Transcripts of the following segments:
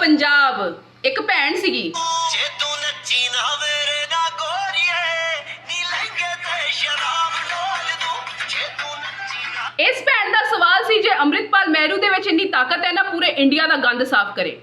ਪੰਜਾਬ। ਇੱਕ ਭੈਣ ਸੀਗੀ। ਜੇ ਤੂੰ ਨੱਚੀ ਨਾ ਮੇਰੇ ਨਾ ਗੋਰੀਏ ਨੀ ਲਹਿੰਗੇ ਤੇ ਸ਼ਰਾਬ ਡੋਲ ਦੂੰ। ਜੇ ਤੂੰ ਨੱਚੀ ਨਾ ਇਸ ਭੈਣ ਦਾ ਸਵਾਲ ਸੀ ਜੇ ਅੰਮ੍ਰਿਤਪਾਲ ਮਹਿਰੂ ਦੇ ਵਿੱਚ ਇੰਨੀ ਤਾਕਤ ਹੈ ਨਾ ਪੂਰੇ ਇੰਡੀਆ ਦਾ ਗੰਦ ਸਾਫ਼ ਕਰੇ।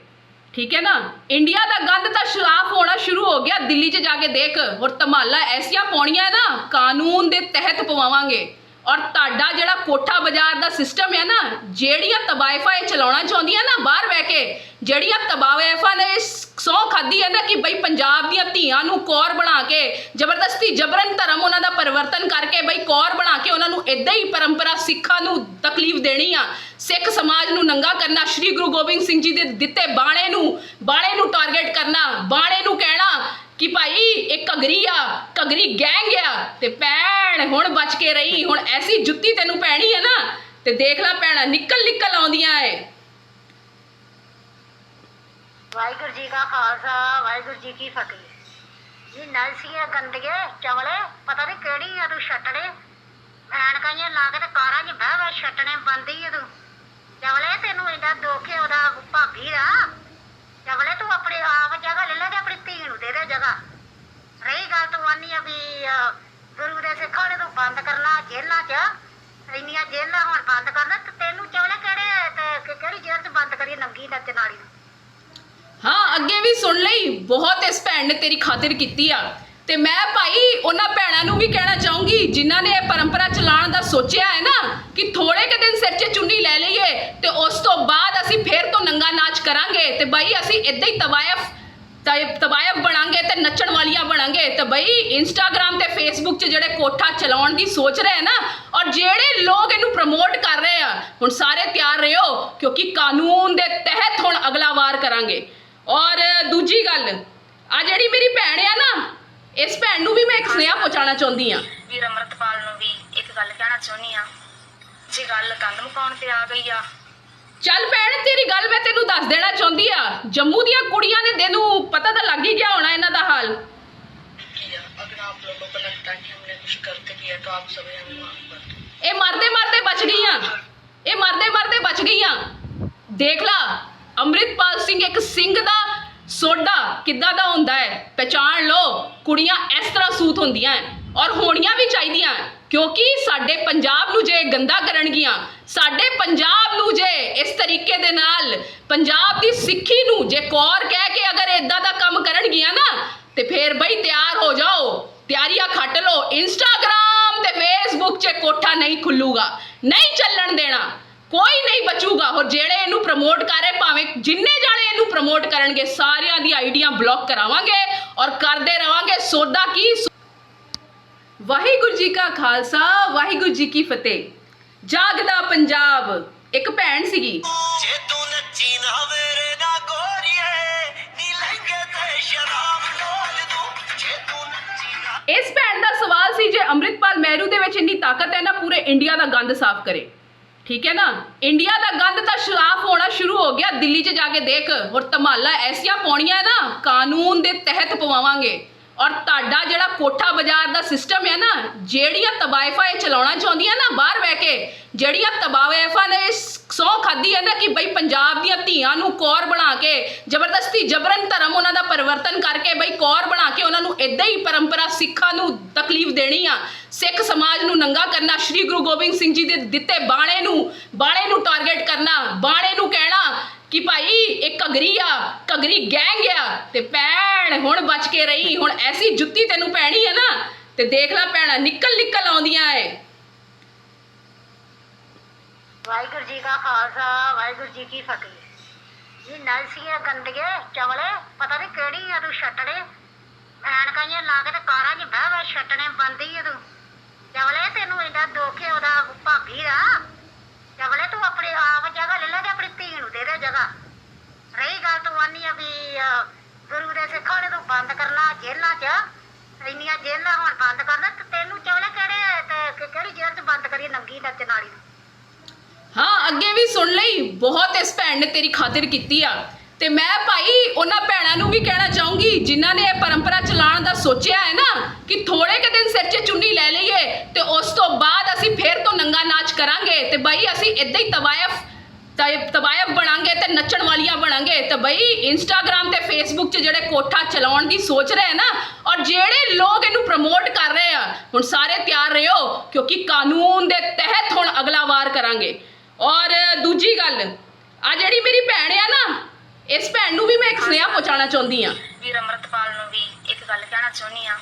ਠੀਕ ਹੈ ਨਾ? ਇੰਡੀਆ ਦਾ ਗੰਦ ਤਾਂ ਸਾਫ਼ ਹੋਣਾ ਸ਼ੁਰੂ ਹੋ ਗਿਆ। ਦਿੱਲੀ 'ਚ ਜਾ ਕੇ ਦੇਖ ਹੋਰ ਧਮਾਲਾ ਐਸੀਆਂ ਪਾਉਣੀਆਂ ਨਾ ਕਾਨੂੰਨ ਦੇ ਤਹਿਤ ਪਵਾਵਾਂਗੇ। ਔਰ ਤੁਹਾਡਾ ਜਿਹੜਾ ਕੋਠਾ ਬਾਜ਼ਾਰ ਦਾ ਸਿਸਟਮ ਹੈ ਨਾ, ਜਿਹੜੀਆਂ ਤਬਾਇਫਾ ਇਹ ਚਲਾਉਣਾ ਚਾਹੁੰਦੀਆਂ ਨਾ ਬਾਹਰ ਬਹਿ ਕੇ, ਜਿਹੜੀਆਂ ਤਬਾਇਫਾਂ ਨੇ ਸੌ ਖਾਦੀ ਹੈ ਨਾ ਕਿ ਬਈ ਪੰਜਾਬ ਦੀਆਂ ਧੀਆਂ ਨੂੰ ਕੌਰ ਬਣਾ ਕੇ, ਜ਼ਬਰਦਸਤੀ ਜਬਰਨ ਧਰਮ ਉਹਨਾਂ ਦਾ ਪਰਿਵਰਤਨ ਕਰਕੇ ਬਈ ਕੌਰ ਬਣਾ ਕੇ ਉਹਨਾਂ ਨੂੰ ਇਦਾਂ ਹੀ ਪਰੰਪਰਾ ਸਿੱਖਾਂ ਨੂੰ ਤਕਲੀਫ ਦੇਣੀ ਆ, ਸਿੱਖ ਸਮਾਜ ਨੂੰ ਨੰਗਾ ਕਰਨਾ, ਸ੍ਰੀ ਗੁਰੂ ਗੋਬਿੰਦ ਸਿੰਘ ਜੀ ਦੇ ਦਿੱਤੇ ਬਾਣੇ ਨੂੰ ਬਾਣੇ ਨੂੰ ਟਾਰਗੇਟ ਕਰਨਾ, ਬਾਣੇ ਨੂੰ ਕਹਿਣਾ ਕਿ ਭਾਈ, ਇਹ ਘਗਰੀ ਆ, ਘਗਰੀ ਗੈਂਗ ਆ, ਤੇ ਭੈਣ ਹੁਣ ਬਚ ਕੇ ਰਹੀ, ਹੁਣ ਐਸੀ ਜੁੱਤੀ ਤੈਨੂੰ ਪੈਣੀ ਹੈ ਨਾ, ਤੇ ਦੇਖ ਲੈ ਭੈਣਾ, ਨਿਕਲ ਨਿਕਲ ਆਉਂਦੀਆਂ ਏ ਵਾਹਿਗੁਰੂ ਜੀ ਕਾ ਖਾਲਸਾ, ਵਾਹਿਗੁਰੂ ਜੀ ਕੀ ਫਤਿਹ। ਜੀ ਨਲਸੀਏ ਗੰਦਗੇ ਚਵਲੇ, ਪਤਾ ਨਹੀਂ ਕਿਹੜੀ ਆ ਤੂੰ ਛੱਟਣੇ। ਐਨਕਾਈਆਂ ਲਾ ਕੇ ਤੇ ਕਾਰਾਂ 'ਚ ਬਹਿ ਬਹਿ ਛੱਟਣੇ, ਬੰਦੀ ਆ ਤੂੰ। ਚਵਲੇ ਤੈਨੂੰ ਇੰਨਾ ਦੁੱਖ ਹੈ ਉਹਦਾ ਭਾਬੀ ਦਾ ਚਵਲੇ ਤੂੰ ਆਪਣੇ ਆਪ ਜਗ੍ਹਾ ਲੈ ਲੈ ਤੇ ਆਪਣੀ ਧੀ ਨੂੰ ਦੇ ਦੇ ਜਗ੍ਹਾ। ਰਹੀ ਗੱਲ ਤੂੰ ਆਨੀ ਆ ਵੀ ਗੁਰੂ ਦੇ ਸਿੱਖਾਂ ਨੇ ਤੂੰ ਬੰਦ ਕਰਨਾ ਜੇਲ੍ਹਾਂ 'ਚ। ਇੰਨੀਆਂ ਜੇਲ੍ਹਾਂ ਹੁਣ ਬੰਦ ਕਰਨਾ, ਤੇ ਤੈਨੂੰ ਚਵਲੇ ਕਿਹੜੇ ਕਿਹੜੀ ਜੇਲ੍ਹ 'ਚ ਬੰਦ ਕਰੀਏ ਨੰਗੀ ਨੱਚ ਨਾਲੀ ਨੂੰ? ਹਾਂ, ਅੱਗੇ ਵੀ ਸੁਣ ਲਈ। ਬਹੁਤ ਇਸ ਭੈਣ ਨੇ ਤੇਰੀ ਖਾਤਰ ਕੀਤੀ ਆ। ਤੇ ਮੈਂ ਭਾਈ ਉਹਨਾਂ ਭੈਣਾਂ ਨੂੰ ਵੀ ਕਹਿਣਾ ਚਾਹੂੰਗੀ, ਜਿਨ੍ਹਾਂ ਨੇ ਇਹ ਪਰੰਪਰਾ ਚਲਾਉਣ ਦਾ ਸੋਚਿਆ ਹੈ ਨਾ, ਕਿ ਥੋੜੇ ਕੁ ਦਿਨ ਸਿਰ 'ਚ ਚੁੰਨੀ ਲੈ ਲਈਏ, ਤੇ ਉਸ ਤੋਂ ਬਾਅਦ ਅਸੀਂ ਫੇਰ ਤੋਂ ਨੰਗਾ ਨਾਚ ਕਰਾਂਗੇ। ਤੇ ਭਾਈ, ਅਸੀਂ ਇਦਾਂ ਹੀ ਤਵਾਇਫ ਤ- ਤਵਾਇਫ ਬਣਾਂਗੇ ਤੇ ਨੱਚਣ ਵਾਲੀਆਂ ਬਣਾਂਗੇ ਤੇ ਬਈ ਇੰਸਟਾਗ੍ਰam ਤੇ ਫੇਸਬੁੱਕ 'ਚ ਜਿਹੜੇ ਕੋਠਾ ਚਲਾਉਣ ਦੀ ਸੋਚ ਰਹੇ ਨਾ, ਔਰ ਜਿਹੜੇ ਲੋਕ ਇਹਨੂੰ ਪ੍ਰਮੋਟ ਕਰ ਰਹੇ ਆ, ਹੁਣ ਸਾਰੇ ਤਿਆਰ ਰਹੋ, ਕਿਉਂਕਿ ਕਾਨੂੰਨ ਦੇ ਤਹਿਤ ਹੁਣ ਅਗਲਾ ਵਾਰ ਕਰਾਂਗੇ। ਔਰ ਦੂਜੀ ਗੱਲ, ਆ ਜਿਹੜੀ ਮੇਰੀ ਭੈਣ ਆ ਨਾ, ਇਸ ਭੈਣ ਨੂੰ ਵੀ ਮੈਂ ਇੱਕ ਸੁਨੇਹਾ ਪਹੁੰਚਾਉਣਾ ਚਾਹੁੰਦੀ ਆ। ਵੀਰ ਅਮਰਤਪਾਲ ਨੂੰ ਵੀ ਇੱਕ ਗੱਲ ਕਹਿਣਾ ਚਾਹੁੰਦੀ ਆ, ਜੇ ਗੱਲ ਕੰਧ ਮੁਕਾਉਣ ਤੇ ਆ ਗਈ ਆ ਚੱਲ ਭੈਣ ਤੇਰੀ ਗੱਲ ਮੈਂ ਤੈਨੂੰ ਦੱਸ ਦੇਣਾ ਚਾਹੁੰਦੀ ਆ ਜੰਮੂ ਦੀਆਂ ਕੁੜੀਆਂ ਨੇ ਤੈਨੂੰ ਪਤਾ ਤਾਂ ਲੱਗ ਹੀ ਗਿਆ ਹੋਣਾ ਇਹਨਾਂ ਦਾ ਹਾਲ किया अगर आप लोगों को लगता है कि हमने कुछ गलत किया तो आप सभी हमें माफ कर दो ਇਹ ਮਰਦੇ ਮਰਦੇ ਬਚ ਗਈਆਂ ਇਹ ਮਰਦੇ ਮਰਦੇ ਬਚ ਗਈਆਂ ਦੇਖ ਲਾ ਅੰਮ੍ਰਿਤਪਾਲ ਸਿੰਘ ਇੱਕ ਸਿੰਘ ਦਾ ਸੋਡਾ ਕਿੱਦਾਂ ਦਾ ਹੁੰਦਾ ਹੈ ਪਛਾਣ ਲਓ ਕੁੜੀਆਂ ਇਸ ਤਰ੍ਹਾਂ ਸੂਤ ਹੁੰਦੀਆਂ ਹੈ ਔਰ ਹੋਣੀਆਂ ਵੀ ਚਾਹੀਦੀਆਂ ਹੈ, ਕਿਉਂਕਿ ਸਾਡੇ ਪੰਜਾਬ ਨੂੰ ਜੇ ਗੰਦਾ ਕਰਨਗੀਆਂ, ਸਾਡੇ ਪੰਜਾਬ ਨੂੰ ਜੇ ਇਸ ਤਰੀਕੇ ਦੇ ਨਾਲ ਪੰਜਾਬ ਦੀ ਸਿੱਖੀ ਨੂੰ ਜੇ ਕੌਰ ਕਹਿ ਕੇ ਅਗਰ ਇਦਾਂ ਦਾ ਕੰਮ ਕਰਨਗੀਆਂ ਨਾ, ਤੇ ਫੇਰ ਬਈ ਤਿਆਰ ਹੋ ਜਾਓ, ਤਿਆਰੀਆਂ ਖੱਟ ਲਓ। ਇੰਸਟਾਗ੍ਰam ਤੇ ਫੇਸਬੁੱਕ 'ਚ ਕੋਠਾ ਨਹੀਂ ਖੁੱਲੂਗਾ, ਨਹੀਂ ਚੱਲਣ ਦੇਣਾ, ਕੋਈ ਨਹੀਂ ਬਚੂਗਾ। ਹੋਰ ਜਿਹੜੇ ਇਹਨੂੰ ਪ੍ਰਮੋਟ ਕਰ ਰਹੇ, ਭਾਵੇਂ ਜਿੰਨੇ ਜਾਣੇ ਇਹਨੂੰ ਪ੍ਰਮੋਟ ਕਰਨਗੇ, ਸਾਰਿਆਂ ਦੀ ਆਈਡੀਆਂ ਬਲੌਕ ਕਰਾਵਾਂਗੇ ਔਰ ਕਰਦੇ ਰਵਾਂਗੇ। ਸੋਦਾ ਕੀ ਵਾਹਿਗੁਰੂ ਜੀ ਕਾ ਖਾਲਸਾ ਵਾਹਿਗੁਰੂ ਜੀ ਕੀ ਫਤਿਹ। ਜਾਗਦਾ ਪੰਜਾਬ ਇੱਕ ਭੈਣ ਸੀਗੀ। ਜੇ ਤੂੰ ਨੱਚੀ ਨਾ ਮੇਰੇ ਨਾ ਗੋਰੀਏ ਨੀ ਲਹਿੰਗੇ ਤੇ ਸ਼ਰਾਬ ਡੋਲ ਦੂੰ। ਜੇ ਤੂੰ ਨੱਚੀ ਨਾ ਇਸ ਭੈਣ ਦਾ ਸਵਾਲ ਸੀ ਜੇ ਅੰਮ੍ਰਿਤਪਾਲ ਮਹਿਰੂ ਦੇ ਵਿੱਚ ਇੰਨੀ ਤਾਕਤ ਹੈ ਨਾ ਪੂਰੇ ਇੰਡੀਆ ਦਾ ਗੰਦ ਸਾਫ਼ ਕਰੇ। ਠੀਕ ਹੈ ਨਾ? ਇੰਡੀਆ ਦਾ ਗੰਦ ਤਾਂ ਸਾਫ਼ ਹੋਣਾ ਸ਼ੁਰੂ ਹੋ ਗਿਆ ਦਿੱਲੀ 'ਚ ਜਾ ਕੇ ਦੇਖ ਹੋਰ ਧਮਾਲਾ ਐਸੀਆਂ ਪਾਉਣੀਆਂ ਨਾ ਕਾਨੂੰਨ ਦੇ ਤਹਿਤ ਪਵਾਵਾਂਗੇ। ਔਰ ਤੁਹਾਡਾ ਜਿਹੜਾ ਕੋਠਾ ਬਾਜ਼ਾਰ ਦਾ ਸਿਸਟਮ ਹੈ ਨਾ, ਜਿਹੜੀਆਂ ਤਬਾਇਫਾਂ ਇਹ ਚਲਾਉਣਾ ਚਾਹੁੰਦੀਆਂ ਨਾ ਬਾਹਰ ਬਹਿ ਕੇ, ਜਿਹੜੀਆਂ ਤਬਾਇਫਾਂ ਨੇ ਸੌ ਖਾਦੀ ਹੈ ਨਾ ਕਿ ਬਈ ਪੰਜਾਬ ਦੀਆਂ ਧੀਆਂ ਨੂੰ ਕੌਰ ਬਣਾ ਕੇ, ਜ਼ਬਰਦਸਤੀ ਜਬਰਨ ਧਰਮ ਉਹਨਾਂ ਦਾ ਪਰਿਵਰਤਨ ਕਰਕੇ ਬਈ ਕੌਰ ਬਣਾ ਕੇ ਉਹਨਾਂ ਨੂੰ ਇਦਾਂ ਹੀ ਪਰੰਪਰਾ ਸਿੱਖਾਂ ਨੂੰ ਤਕਲੀਫ ਦੇਣੀ ਆ, ਸਿੱਖ ਸਮਾਜ ਨੂੰ ਨੰਗਾ ਕਰਨਾ, ਸ੍ਰੀ ਗੁਰੂ ਗੋਬਿੰਦ ਸਿੰਘ ਜੀ ਦੇ ਦਿੱਤੇ ਬਾਣੇ ਨੂੰ ਬਾਣੇ ਨੂੰ ਟਾਰਗੇਟ ਕਰਨਾ, ਬਾਣੇ ਨੂੰ ਕਹਿਣਾ ਕਿ ਭਾਈ ਇਹ ਘਗਰੀ ਆ, ਘਗਰੀ ਗੈਂਗ ਆ ਤੇ ਭੈਣ ਹੁਣ ਬਚ ਕੇ ਰਹੀ, ਹੁਣ ਐਸੀ ਜੁੱਤੀ ਤੈਨੂੰ ਪੈਣੀ ਹੈ ਨਾ ਤੇ ਦੇਖ ਲੈ ਭੈਣਾ, ਨਿਕਲ ਨਿਕਲ ਆਉਂਦੀਆਂ ਏ ਵਾਹਿਗੁਰੂ ਜੀ ਕਾ ਖਾਲਸਾ, ਵਾਹਿਗੁਰੂ ਜੀ ਕੀ ਫਤਿਹ। ਜੀ ਨਲਸੀਏ ਗੰਦਗੇ ਚਵਲੇ, ਪਤਾ ਨਹੀਂ ਕਿਹੜੀ ਆ ਤੂੰ ਛੱਟਣੇ। ਐਨਕਾਈਆਂ ਲਾ ਕੇ ਤੇ ਕਾਰਾਂ 'ਚ ਬਹਿ ਬਹਿ ਛੱਟਣੇ ਬੰਦੀ ਆ ਤੂੰ। ਚਵਲੇ, ਤੈਨੂੰ ਇੰਨਾ ਦੁੱਖ ਹੈ ਉਹਦਾ ਭਾਬੀ ਦਾ। ਚਵਲੇ ਤੂੰ ਆਪਣੇ ਆਪ ਜਗ੍ਹਾ ਲੈ ਲੈ ਤੇ ਆਪਣੀ ਧੀ ਨੂੰ ਦੇ ਦੇ ਜਗ੍ਹਾ। ਰਹੀ ਗੱਲ ਤੂੰ ਆਨੀ ਆ ਵੀ ਗੁਰੂ ਦੇ ਸਿੱਖਾਂ ਨੇ ਬੰਦ ਕਰਨਾ ਜੇਲ੍ਹਾਂ 'ਚ। ਇੰਨੀਆਂ ਜੇਲ੍ਹਾਂ ਹੁਣ ਬੰਦ ਕਰਨਾ ਤੇ ਤੈਨੂੰ ਚਵਲੇ ਕਿਹੜੇ ਕਿਹੜੀ ਜੇਲ੍ਹ 'ਚ ਬੰਦ ਕਰੀਏ ਨੰਗੀ ਨੱਚ ਨਾਲੀ ਹਾਂ, ਅੱਗੇ ਵੀ ਸੁਣ ਲਈ, ਬਹੁਤ ਇਸ ਭੈਣ ਨੇ ਤੇਰੀ ਖਾਤਰ ਕੀਤੀ ਆ। ਤੇ ਮੈਂ ਭਾਈ ਉਹਨਾਂ ਭੈਣਾਂ ਨੂੰ ਵੀ ਕਹਿਣਾ ਚਾਹੂੰਗੀ, ਜਿਨ੍ਹਾਂ ਨੇ ਇਹ ਪਰੰਪਰਾ ਚਲਾਉਣ ਦਾ ਸੋਚਿਆ ਹੈ ਨਾ, ਕਿ ਥੋੜੇ ਕੁ ਦਿਨ ਸਿਰ 'ਚ ਚੁੰਨੀ ਲੈ ਲਈਏ ਤੇ ਉਸ ਤੋਂ ਬਾਅਦ ਅਸੀਂ ਫੇਰ ਤੋਂ ਨੰਗਾ ਨਾਚ ਕਰਾਂਗੇ ਤੇ ਭਾਈ ਅਸੀਂ ਇਦਾਂ ਹੀ ਤਵਾਇਫ ਤਾਂ ਬਣਾਂਗੇ ਤੇ ਨੱਚਣ ਵਾਲੀਆਂ ਬਣਾਂਗੇ ਤਾਂ ਬਈ ਇੰਸਟਾਗ੍ਰam ਤੇ ਫੇਸਬੁੱਕ 'ਚ ਜਿਹੜੇ ਕੋਠਾ ਚਲਾਉਣ ਦੀ ਸੋਚ ਰਹੇ ਨਾ, ਔਰ ਜਿਹੜੇ ਲੋਕ ਇਹਨੂੰ ਪ੍ਰਮੋਟ ਕਰ ਰਹੇ ਆ, ਹੁਣ ਸਾਰੇ ਤਿਆਰ ਰਹੋ ਕਿਉਂਕਿ ਕਾਨੂੰਨ ਦੇ ਤਹਿਤ ਹੁਣ ਅਗਲਾ ਵਾਰ ਕਰਾਂਗੇ। ਔਰ ਦੂਜੀ ਗੱਲ ਆ ਜਿਹੜੀ ਮੇਰੀ ਭੈਣ ਆ ਨਾ, ਇਸ ਭੈਣ ਨੂੰ ਵੀ ਮੈਂ ਇੱਕ ਸੁਨੇਹਾ ਪਹੁੰਚਾਉਣਾ ਚਾਹੁੰਦੀ ਆ। ਵੀਰ ਅਮਰਤਪਾਲ ਨੂੰ ਵੀ ਇੱਕ ਗੱਲ ਕਹਿਣਾ ਚਾਹੁੰਦੀ ਆ,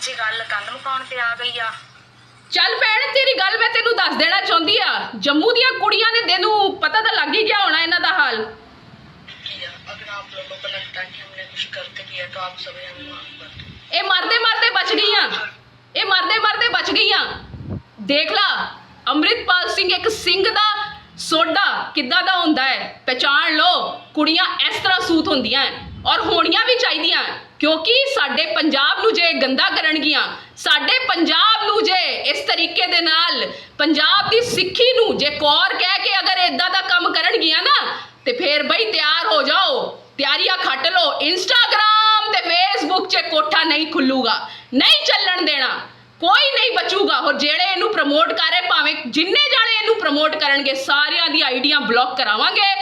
ਜੇ ਗੱਲ ਕੰਧ ਮੁਕਾਉਣ ਤੇ ਆ ਗਈ ਆ ਚੱਲ ਭੈਣ ਤੇਰੀ ਗੱਲ ਮੈਂ ਤੈਨੂੰ ਦੱਸ ਦੇਣਾ ਚਾਹੁੰਦੀ ਆ। ਜੰਮੂ ਦੀਆਂ ਕੁੜੀਆਂ ਨੇ ਤੈਨੂੰ ਪਤਾ ਤਾਂ ਲੱਗ ਹੀ ਗਿਆ ਹੋਣਾ ਇਹਨਾਂ ਦਾ ਹਾਲ। ਇਹ ਮਰਦੇ ਮਰਦੇ ਬਚ ਗਈਆਂ। ਇਹ ਮਰਦੇ ਮਰਦੇ ਬਚ ਗਈਆਂ। ਦੇਖ ਲਾ ਅਮਰਿਤਪਾਲ ਸਿੰਘ ਇੱਕ ਸਿੰਘ ਦਾ ਸੋਡਾ ਕਿੱਦਾਂ ਦਾ ਹੁੰਦਾ ਹੈ? ਪਛਾਣ ਲਓ ਕੁੜੀਆਂ ਇਸ ਤਰ੍ਹਾਂ ਸੂਤ ਹੁੰਦੀਆਂ ਔਰ ਹੋਣੀਆਂ ਵੀ ਚਾਹੀਦੀਆਂ ਕਿਉਂਕਿ ਸਾਡੇ ਪੰਜਾਬ ਨੂੰ ਜੇ ਗੰਦਾ ਕਰਨਗੀਆਂ ਸਾਡੇ ਪੰਜਾਬ ਨੂੰ ਜੇ ਇਸ ਤਰੀਕੇ ਦੇ ਨਾਲ, ਪੰਜਾਬ ਦੀ ਸਿੱਖੀ ਨੂੰ ਜੇ ਕੌਰ ਕਹਿ ਕੇ ਅਗਰ ਇਦਾਂ ਦਾ ਕੰਮ ਕਰਨਗੀਆਂ ਨਾ, ਤੇ ਫੇਰ ਬਈ ਤਿਆਰ ਹੋ ਜਾਓ, ਤਿਆਰੀਆਂ ਖੱਟ ਲਓ। ਇੰਸਟਾਗ੍ਰam ਤੇ ਫੇਸਬੁੱਕ 'ਚ ਕੋਠਾ ਨਹੀਂ ਖੁੱਲੂਗਾ, ਨਹੀਂ ਚੱਲਣ ਦੇਣਾ, ਕੋਈ ਨਹੀਂ ਬਚੂਗਾ। ਹੋਰ ਜਿਹੜੇ ਇਹਨੂੰ ਪ੍ਰਮੋਟ ਕਰ ਰਹੇ, ਭਾਵੇਂ ਜਿੰਨੇ ਜਾਣੇ ਇਹਨੂੰ ਪ੍ਰਮੋਟ ਕਰਨਗੇ, ਸਾਰਿਆਂ ਦੀ ਆਈਡੀਆਂ ਬਲੌਕ ਕਰਾਵਾਂਗੇ।